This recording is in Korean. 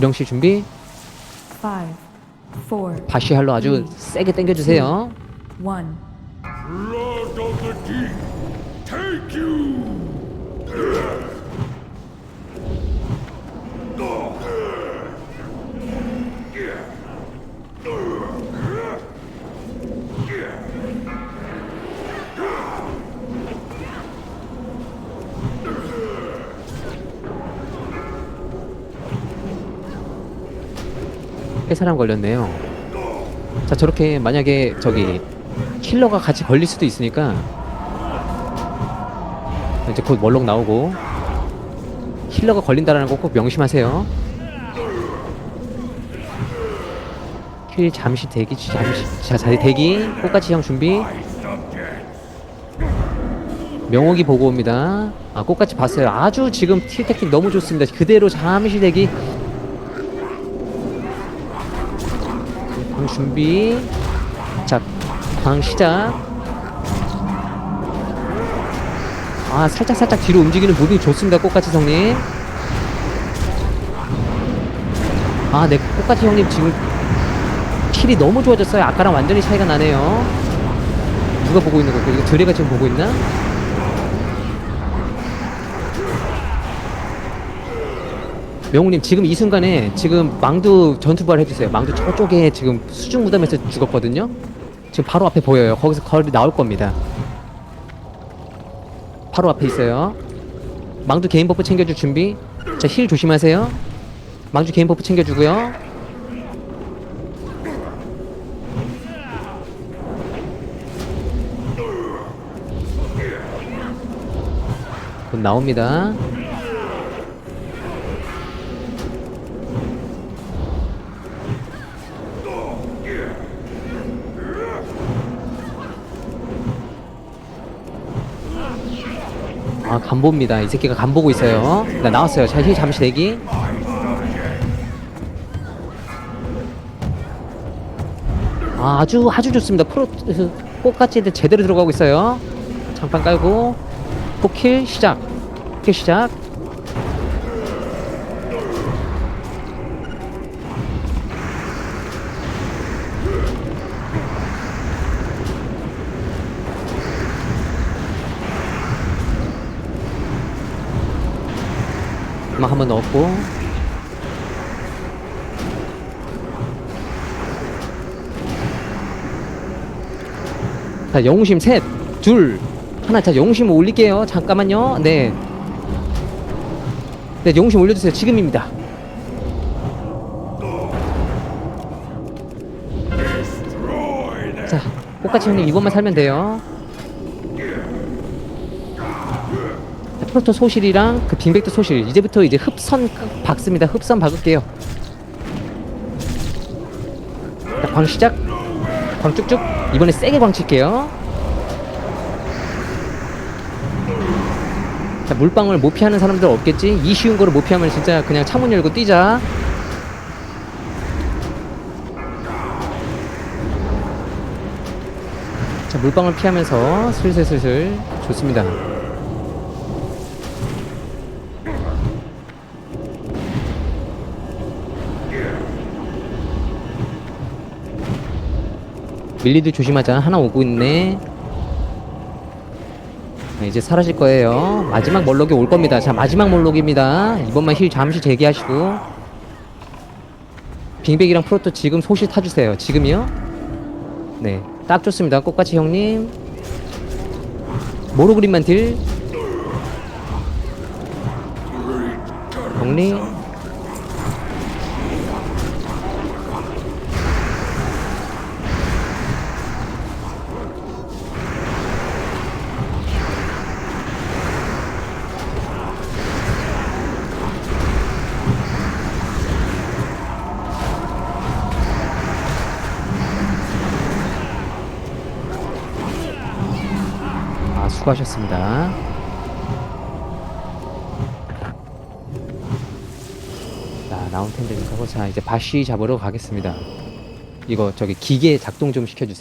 기령 씨 준비 Five, four, 바시 할로 아주 세게 당겨 주세요 one. Blood of the deep, take you! 해사람 걸렸네요. 자 저렇게 만약에 저기 킬러가 같이 걸릴 수도 있으니까 이제 곧 멀록 나오고 힐러가 걸린다라는 거 꼭 명심하세요. 킬 잠시 대기 잠시 자 자리 대기 꽃같이 형 준비. 명옥이 보고 옵니다. 아 꽃같이 봤어요. 아주 지금 틸테킹 너무 좋습니다. 그대로 잠시 대기 광 준비. 자광 시작. 아 살짝 살짝 뒤로 움직이는 무빙 좋습니다 꽃같이 형님. 아네 꽃같이 형님 지금 킬이 너무 좋아졌어요. 아까랑 완전히 차이가 나네요. 누가 보고 있는 거고 이거 드레가 지금 보고 있나? 명우님 지금 이 순간에 지금 망두 전투발 해주세요. 망두 저쪽에 지금 수중 무덤에서 죽었거든요. 지금 바로 앞에 보여요. 거기서 거리 나올 겁니다. 바로 앞에 있어요. 망두 개인 버프 챙겨줄 준비. 자 힐 조심하세요. 망두 개인 버프 챙겨주고요. 곧 나옵니다 아 간보입니다. 이 새끼가 간보고 있어요. 나 나왔어요. 자힐 잠시 대기. 아, 아주 아주 좋습니다. 프로 그, 꽃같이 제대로 들어가고 있어요. 장판 깔고. 포킬 시작. 포킬 시작 막 한 번 넣었고 자 영웅심 셋 둘 하나 자 영웅심 올릴게요 잠깐만요 네 네, 영웅심 올려주세요. 지금입니다. 자, 꽃같이 형님 이것만 살면 돼요. 프로토 소실이랑 그 빙백도 소실 이제부터 이제 흡선 박습니다. 흡선 박을게요. 자, 광 시작. 광 쭉쭉. 이번에 세게 광 칠게요. 자, 물방울 못 피하는 사람들 없겠지? 이 쉬운 거를 못 피하면 진짜 그냥 창문 열고 뛰자. 자, 물방울 피하면서 슬슬슬슬 좋습니다. 밀리드 조심하자. 하나 오고 있네. 네, 이제 사라질 거예요. 마지막 몰록이 올 겁니다. 자, 마지막 몰록입니다. 이번만 힐 잠시 재기하시고. 빙백이랑 프로토 지금 소실 타주세요. 지금이요? 네, 딱 좋습니다. 꽃같이 형님. 모로그림만 딜. 정리. 수고하셨습니다. 자, 나온 텐데 좀 하고 자, 이제 바쉬 잡으러 가겠습니다. 이거 저기 기계 작동 좀 시켜주세요.